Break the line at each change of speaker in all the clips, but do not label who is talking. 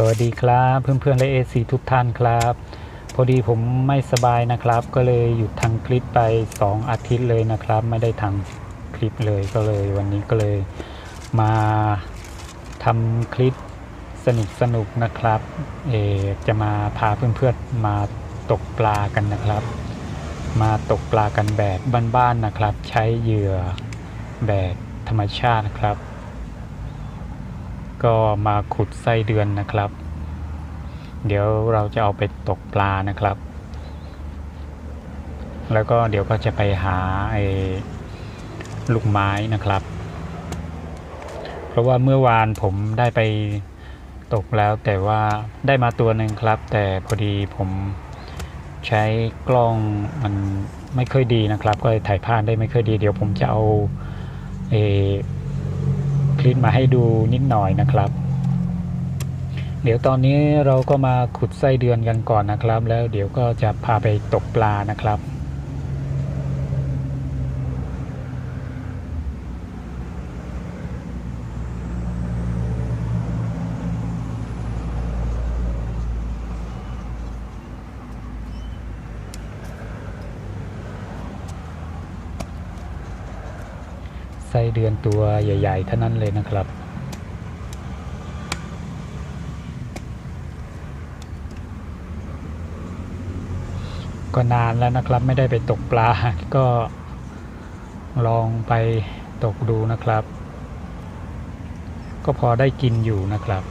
สวัสดีครับเพื่อนๆและเอซีทุกท่านครับ พอดีผมไม่สบายนะครับ ก็เลยหยุดทางคลิปไป 2 อาทิตย์เลยนะครับ ไม่ได้ทำคลิปเลยก็เลย วันนี้ก็เลยมาทำคลิปสนุกสนุกๆนะครับเออจะมาพาเพื่อนๆมาตกปลากันนะครับ มาตกปลากันแบบบ้านๆนะครับ ใช้เหยื่อแบบธรรมชาตินะครับ ก็มาขุดไส้เดือนนะครับ เดี๋ยวเราจะเอาไปตกปลานะครับ แล้วก็เดี๋ยวก็จะไปหาไอ้ลูกไม้นะครับ เพราะว่าเมื่อวานผมได้ไปตกแล้วแต่ว่าได้มาตัวหนึ่งครับ แต่พอดีผมใช้กล้องมันไม่ค่อยดีนะครับ ก็เลยถ่ายภาพได้ไม่ค่อยดี เดี๋ยวผมจะเอาเออ คลิปมาให้ดูนิดหน่อยนะครับ เดี๋ยวตอนนี้เราก็มาขุดไส้เดือนกันก่อนนะครับ แล้วเดี๋ยวก็จะพาไปตกปลานะครับ ไส้เดือนตัวใหญ่ๆเท่านั้นเลยนะครับ ก็นานแล้วนะครับไม่ได้ไปตกปลา ก็ลองไปตกดูนะครับ ก็พอได้กินอยู่นะครับ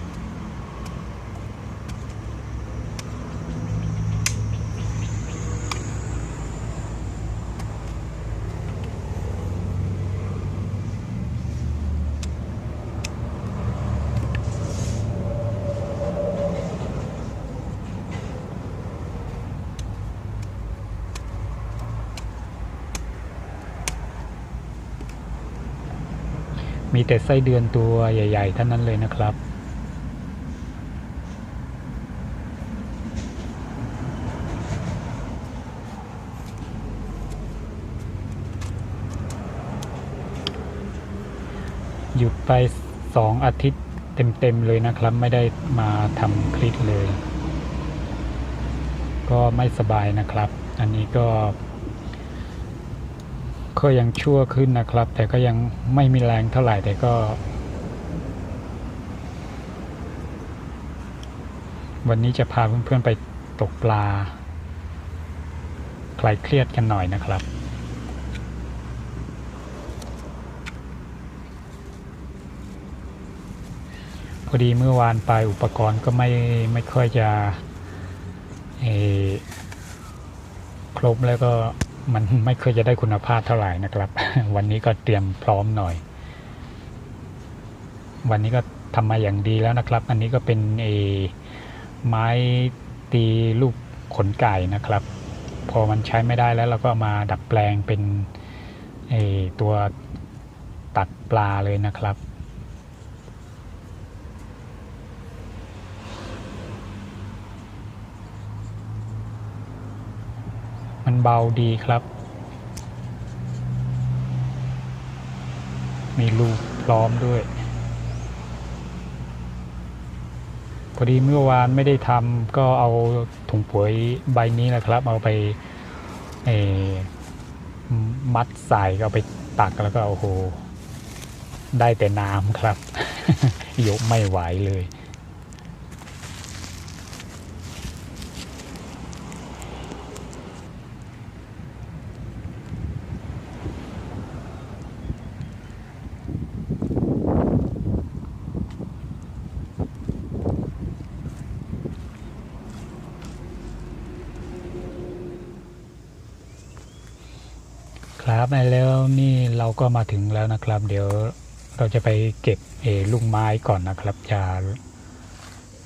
มีแต่ไส้เดือนตัวใหญ่ๆเท่านั้นเลยนะครับ หยุดไปสองอาทิตย์เต็มๆเลยนะครับ ไม่ได้มาทำคลิปเลย ก็ไม่สบายนะครับ อันนี้ก็ ก็ยังชั่วขึ้นนะครับ แต่ก็ยังไม่มีแรงเท่าไหร่แต่ก็ วันนี้จะพาเพื่อนๆไปตกปลาคลายเครียดกันหน่อยนะครับพอดีเมื่อวานไปอุปกรณ์ก็ไม่ไม่ค่อยจะครบแล้วก็ มันไม่เคยจะได้คุณภาพเท่าไหร่นะครับ วันนี้ก็เตรียมพร้อมหน่อย วันนี้ก็ทำมาอย่างดีแล้วนะครับ อันนี้ก็เป็นเอไม้ตีลูกขนไก่นะครับ พอมันใช้ไม่ได้แล้วเราก็มาดัดแปลงเป็นเอตัวตัดปลาเลยนะครับ มันเบาดีครับ มีลูกพร้อมด้วย พอดีเมื่อวานไม่ได้ทำก็เอาถุงปุ๋ยใบนี้แหละครับ เอาไปมัดใส่ก็เอาไปตักแล้วก็โอ้โห ได้แต่น้ำครับยกไม่ไหวเลย ครับแล้วนี่เรา ก็มาถึงแล้วนะครับ เดี๋ยวเราจะไปเก็บเอลูกไม้ก่อนนะครับจะ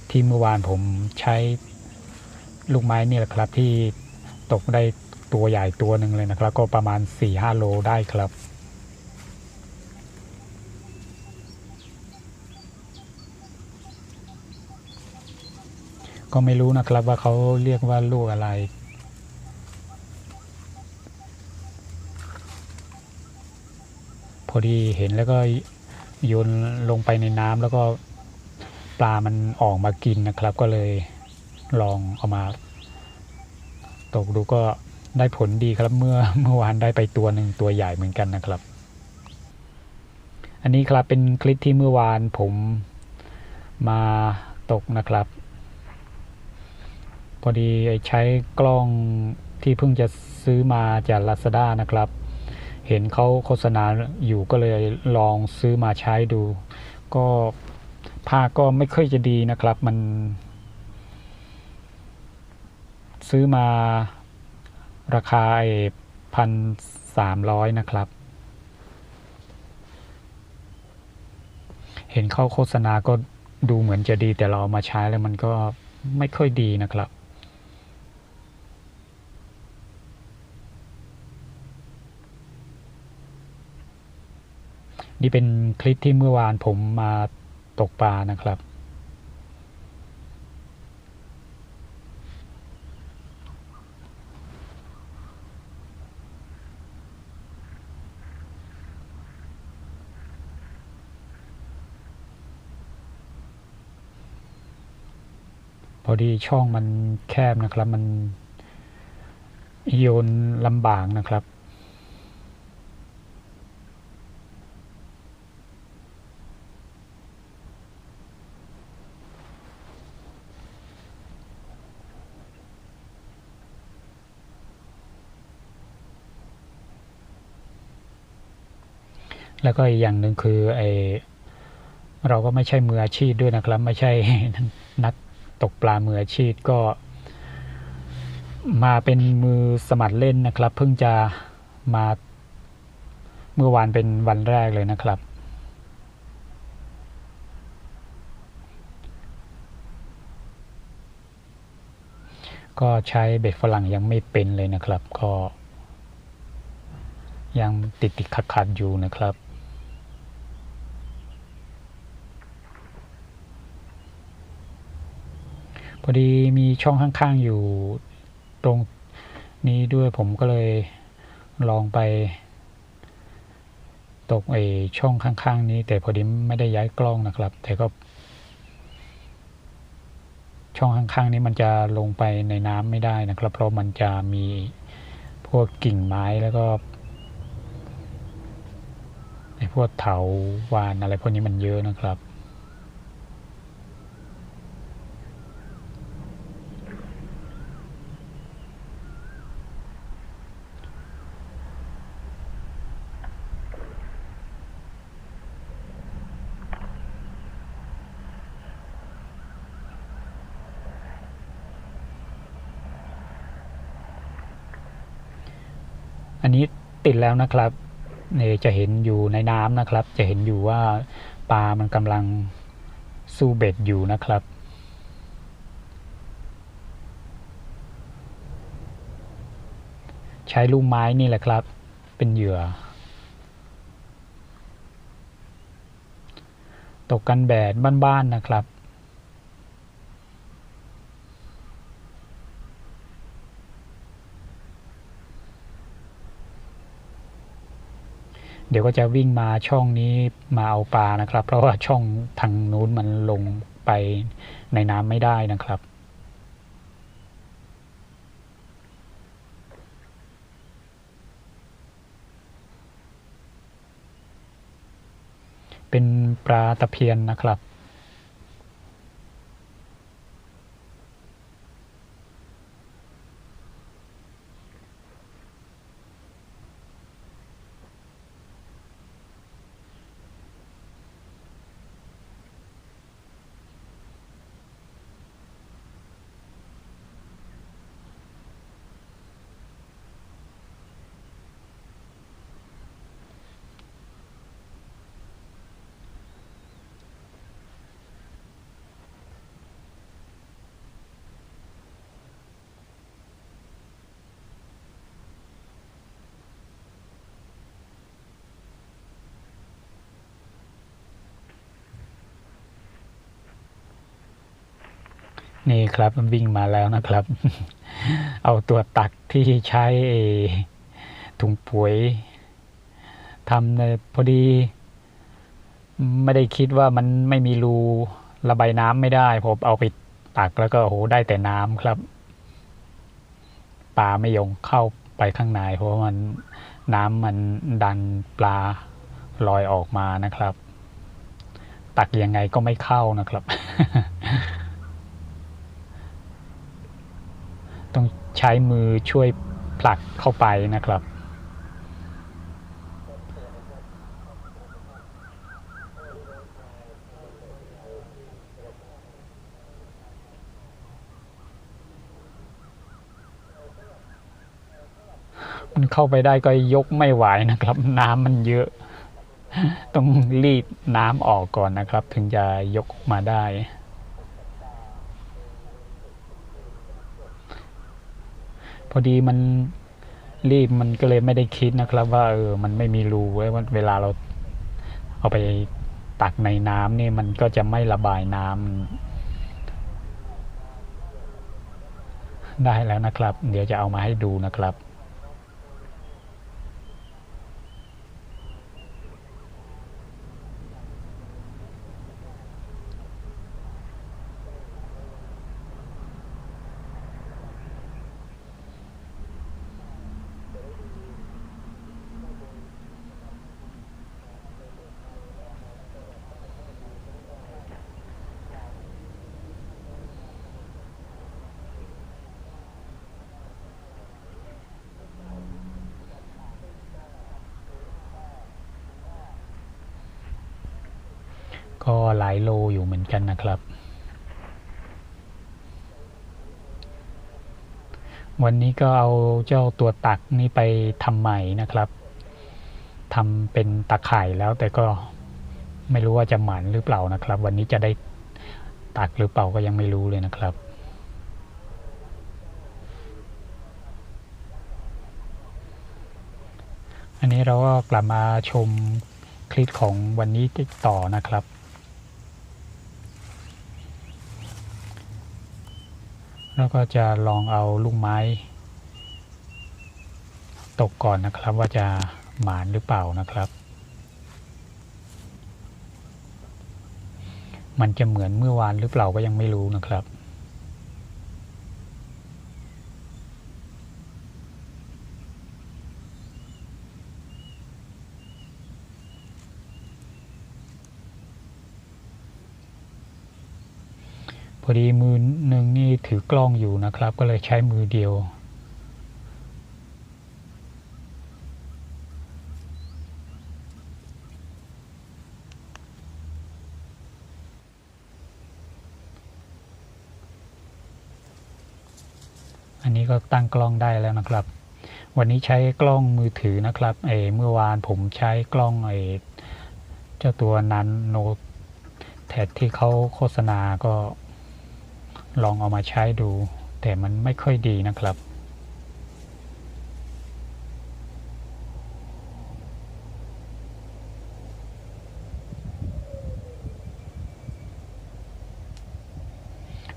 ที่เมื่อวานผมใช้ลูกไม้นี่แหละครับ ที่ตกได้ตัวใหญ่ตัวหนึ่งเลยนะครับ ก็ประมาณ4ี่ห้าโลได้ครับก็ไม่รู้นะครับว่าเขาเรียกว่าลูกอะไร พอดีเห็นแล้วก็โยนลงไปในน้ำแล้วก็ปลามันออกมากินนะครับ ก็เลยลองเอามา ตกดูก็ได้ผลดีครับเมื่อเมื่อวานได้ไปตัวหนึ่งตัวใหญ่เหมือนกันนะครับ อันนี้ครับเป็นคลิปที่เมื่อวานผมมาตกนะครับ พอดีใช้กล้องที่เพิ่งจะซื้อมาจาก Lazada นะครับ เห็นเขาโฆษณาอยู่ก็เลยลองซื้อมาใช้ดู ก็ภาก็ไม่ค่อยจะดีนะครับ มัน ซื้อมาราคาพันสามร้อยนะครับ เห็นเข้าโฆษณาก็ดูเหมือนจะดีแต่เรามาใช้แล้วมันก็ไม่ค่อยดีนะครับ นี่เป็นคลิปที่เมื่อวานผมมาตกปลานะครับ พอดีช่องมันแคบนะครับ มันโยนลำบากนะครับ แล้วก็อีกอย่างหนึ่งคือไอเราก็ไม่ใช่มืออาชีพด้วยนะครับ ไม่ใช่นักตกปลามืออาชีพก็ มาเป็นมือสมัครเล่นนะครับ เพิ่งจะมาเมื่อวานเป็นวันแรกเลยนะครับ ก็ใช้เบ็ดฝรั่งยังไม่เป็นเลยนะครับ ก็ ยังติดติดขัดขัดๆอยู่นะครับ พอดีมีช่องข้างๆอยู่ตรงนี้ด้วยผมก็เลยลองไป ตกไอช่องข้างๆนี้ แต่พอดีไม่ได้ย้ายกล้องนะครับ แต่ก็ ช่องข้างๆนี้มันจะลงไปในน้ำไม่ได้นะครับ เพราะมันจะมีพวกกิ่งไม้แล้วก็ไอพวกเถาวานอะไรพวกนี้มันเยอะนะครับ อันนี้ติดแล้วนะครับเนี่ยจะเห็นอยู่ในน้ำนะครับ จะเห็นอยู่ว่าปลามันกำลังสู้เบ็ดอยู่นะครับ ใช้ลูกไม้นี่แหละครับ เป็นเหยื่อ ตกกันแบดบ้านๆนะครับ เดี๋ยวก็จะวิ่งมาช่องนี้มาเอาปลานะครับ เพราะว่าช่องทางนู้นมันลงไปในน้ำไม่ได้นะครับ เป็นปลาตะเพียนนะครับ นี่ครับมันวิ่งมาแล้วนะครับ เอาตัวตักที่ใช้ถุงปุ๋ยทำเนี่ยพอดี ไม่ได้คิดว่ามันไม่มีรูระบายน้ำไม่ได้ ผมเอาไปตักแล้วก็โอ้โหได้แต่น้ำครับปลาไม่ยงเข้าไปข้างในเพราะว่ามันน้ำมันดันปลาลอยออกมานะครับ ตักยังไงก็ไม่เข้านะครับ ต้องใช้มือช่วยผลักเข้าไปนะครับ มันเข้าไปได้ก็ยกไม่ไหวนะครับ น้ำมันเยอะ ต้องรีดน้ำออกก่อนนะครับ ถึงจะยกมาได้ พอดีมันรีบมันก็เลยไม่ได้คิดนะครับ ว่าเออมันไม่มีรูไว้ว่าเวลาเราเอาไปตักในน้ำนี่มันก็จะไม่ระบายน้ำได้แล้วนะครับ เดี๋ยวจะเอามาให้ดูนะครับ ก็หลายโลอยู่เหมือน กันนะครับ วันนี้ก็เอาเจ้าตัวตักนี่ไปทำใหม่นะครับทำเป็นตะข่ายแล้วแต่ก็ไม่รู้ว่าจะหมันหรือเปล่านะครับ วันนี้จะได้ตักหรือเปล่าก็ยังไม่รู้เลยนะครับอันนี้เราก็กลับมาชมคลิปของวันนี้ต่อนะครับ แล้วก็จะลองเอาลูกไม้ ตกก่อนนะครับว่าจะหมานหรือเปล่านะครับ มันจะเหมือนเมื่อวานหรือเปล่าก็ยังไม่รู้นะครับ พอดีมือหนึ่งนี่ถือกล้องอยู่นะครับ ก็เลยใช้มือเดียว อันนี้ก็ตั้งกล้องได้แล้วนะครับ วันนี้ใช้กล้องมือถือนะครับเอเมื่อวานผมใช้กล้องไอเจ้าตัวนั้นโนแทดที่เขาโฆษณาก็ ลองเอามาใช้ดู แต่มันไม่ค่อยดีนะครับ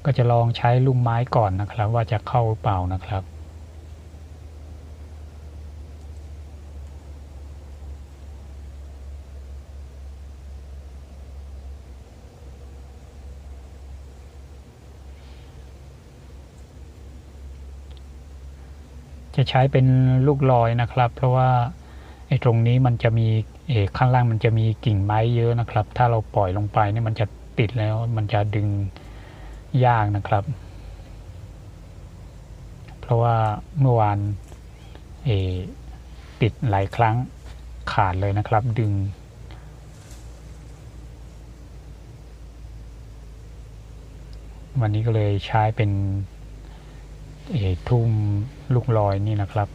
ก็จะลองใช้ลูกไม้ก่อนนะครับ ว่าจะเข้าหรือเปล่านะครับ จะใช้เป็นลูกลอยนะครับ เพราะว่าไอ้ตรงนี้มันจะมีเอข้างล่างมันจะมีกิ่งไม้เยอะนะครับ ถ้าเราปล่อยลงไปนี่มันจะติดแล้วมันจะดึงยากนะครับ เพราะว่าเมื่อวานเอติดหลายครั้งขาดเลยนะครับ ดึงวันนี้ก็เลยใช้เป็น เอทุ่มลูกลอยนี่นะครับ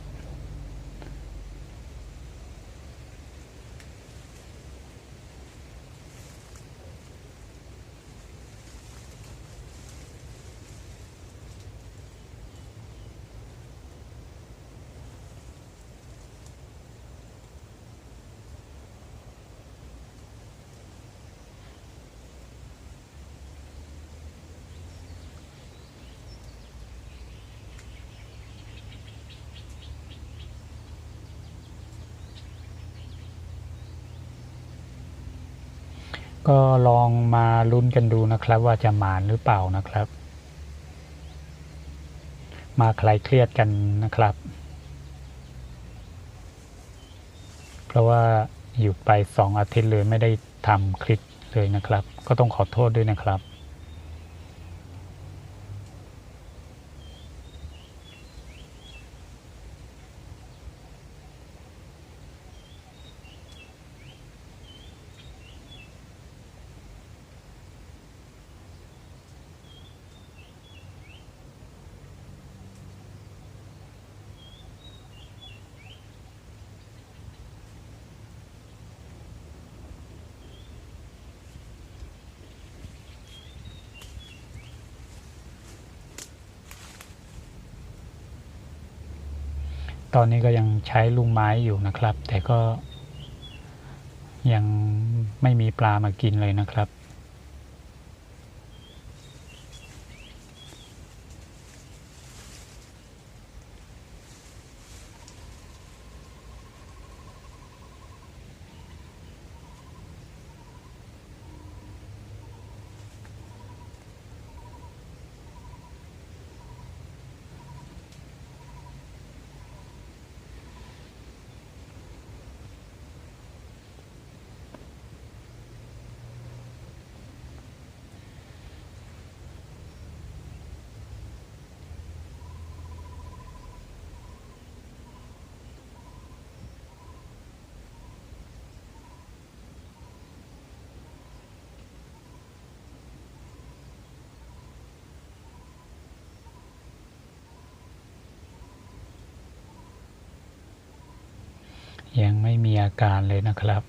ก็ลองมาลุ้นกันดูนะครับว่าจะหมานหรือเปล่านะครับ มาคลายเครียดกันนะครับ เพราะว่าหยุดไปสองอาทิตย์เลยไม่ได้ทำคลิปเลยนะครับ ก็ต้องขอโทษด้วยนะครับ ตอนนี้ก็ยังใช้ลูกไม้อยู่นะครับ แต่ก็ยังไม่มีปลามากินเลยนะครับ ยังไม่มีอาการเลยนะครับ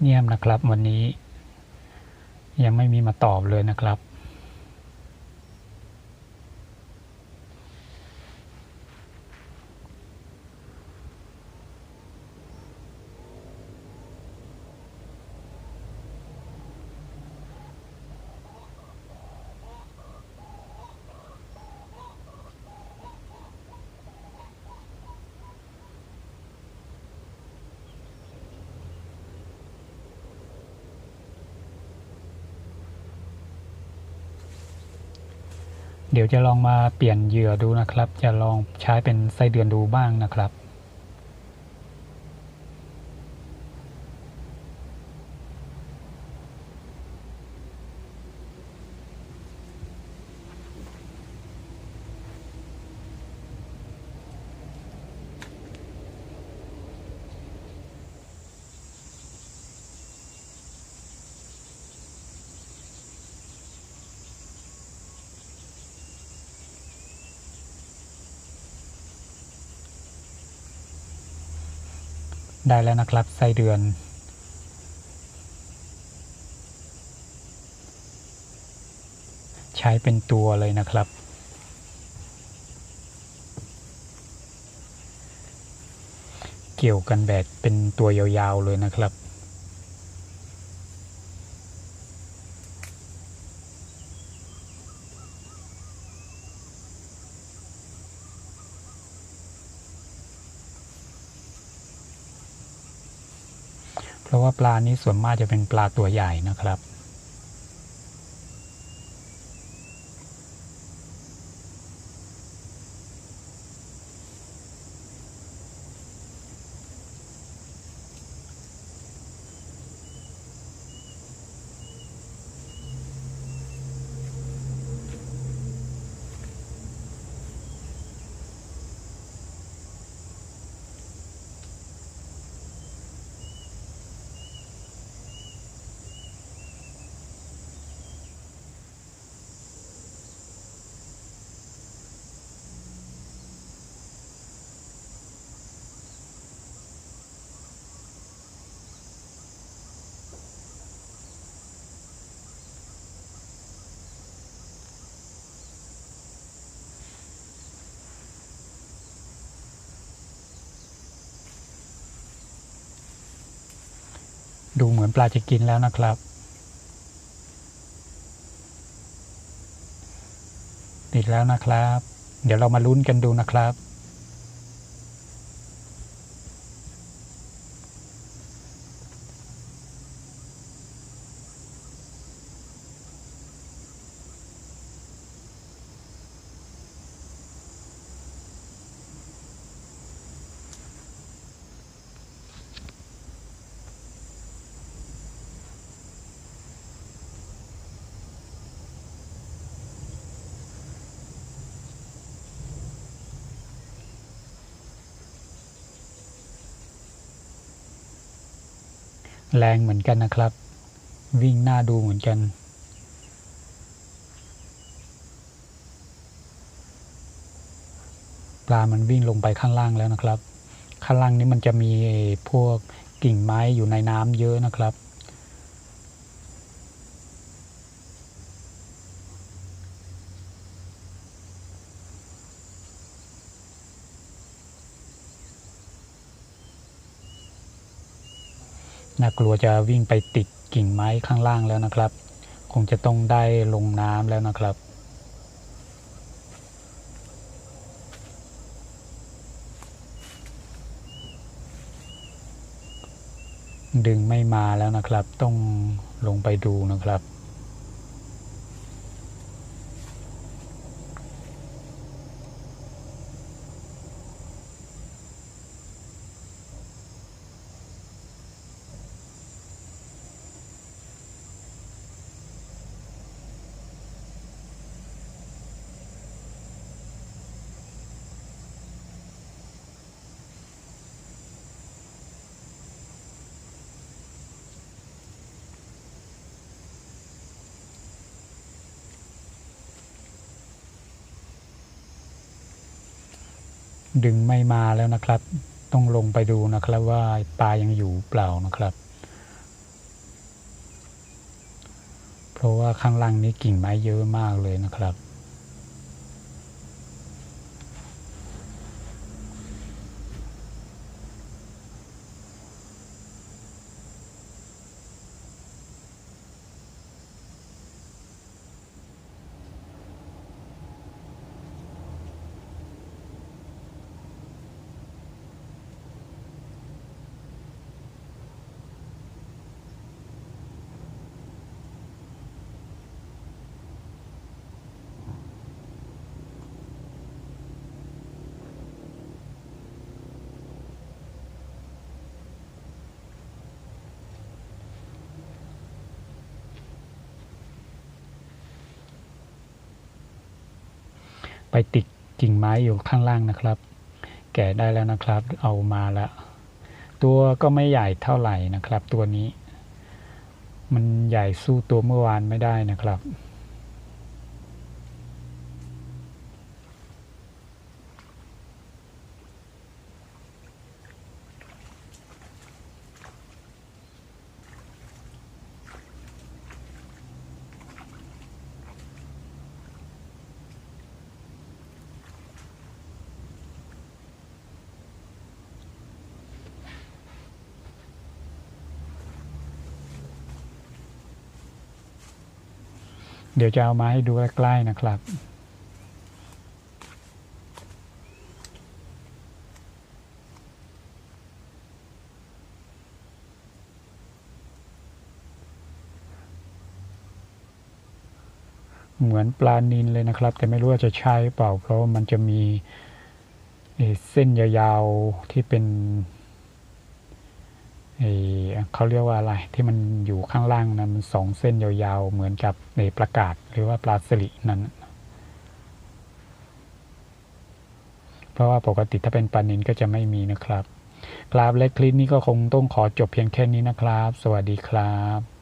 เงียบนะครับ วันนี้ ยังไม่มีมาตอบเลยนะครับ เดี๋ยวจะลองมาเปลี่ยนเหยื่อดูนะครับ จะลองใช้เป็นไส้เดือนดูบ้างนะครับ ได้แล้วนะครับไส้เดือน ใช้เป็นตัวเลยนะครับ เกี่ยวกันแบบเป็นตัวยาวๆเลยนะครับ เพราะว่า ปลานี้ส่วนมากจะเป็นปลาตัวใหญ่นะครับ ดูเหมือนปลาจะกินแล้วนะครับ ติดแล้วนะครับ เดี๋ยวเรามาลุ้นกันดูนะครับ แรงเหมือนกันนะครับ วิ่งหน้าดูเหมือนกัน ปลามันวิ่งลงไปข้างล่างแล้วนะครับ ข้างล่างนี้มันจะมีพวกกิ่งไม้อยู่ในน้ำเยอะนะครับ กลัวจะวิ่งไปติดกิ่งไม้ข้างล่างแล้วนะครับ คงจะต้องได้ลงน้ำแล้วนะครับ ดึงไม่มาแล้วนะครับ ต้องลงไปดูนะครับ ดึงไม่มาแล้วนะครับ ต้องลงไปดูนะครับว่าปลายังอยู่เปล่านะครับ เพราะว่าข้างล่างนี้กิ่งไม้เยอะมากเลยนะครับ ไปติดกิ่งไม้อยู่ข้างล่างนะครับ แกะได้แล้วนะครับ เอามาแล้วตัวก็ไม่ใหญ่เท่าไหร่นะครับ ตัวนี้ มันใหญ่สู้ตัวเมื่อวานไม่ได้นะครับ เดี๋ยวจะเอามาให้ดูใกล้ๆนะครับ เหมือนปลานินเลยนะครับ แต่ไม่รู้ว่าจะใช่หรือเปล่า เพราะมันจะมีเส้นยาวๆที่เป็น เขาเรียกว่าอะไรที่มันอยู่ข้างล่างนะมันสองเส้นยาวๆ เหมือนกับในประกาศหรือว่าปลาสลิดนั้น เพราะว่าปกติถ้าเป็นปลานินก็จะไม่มีนะครับครับและคลิปนี้ก็คงต้องขอจบเพียงแค่นี้นะครับ สวัสดีครับ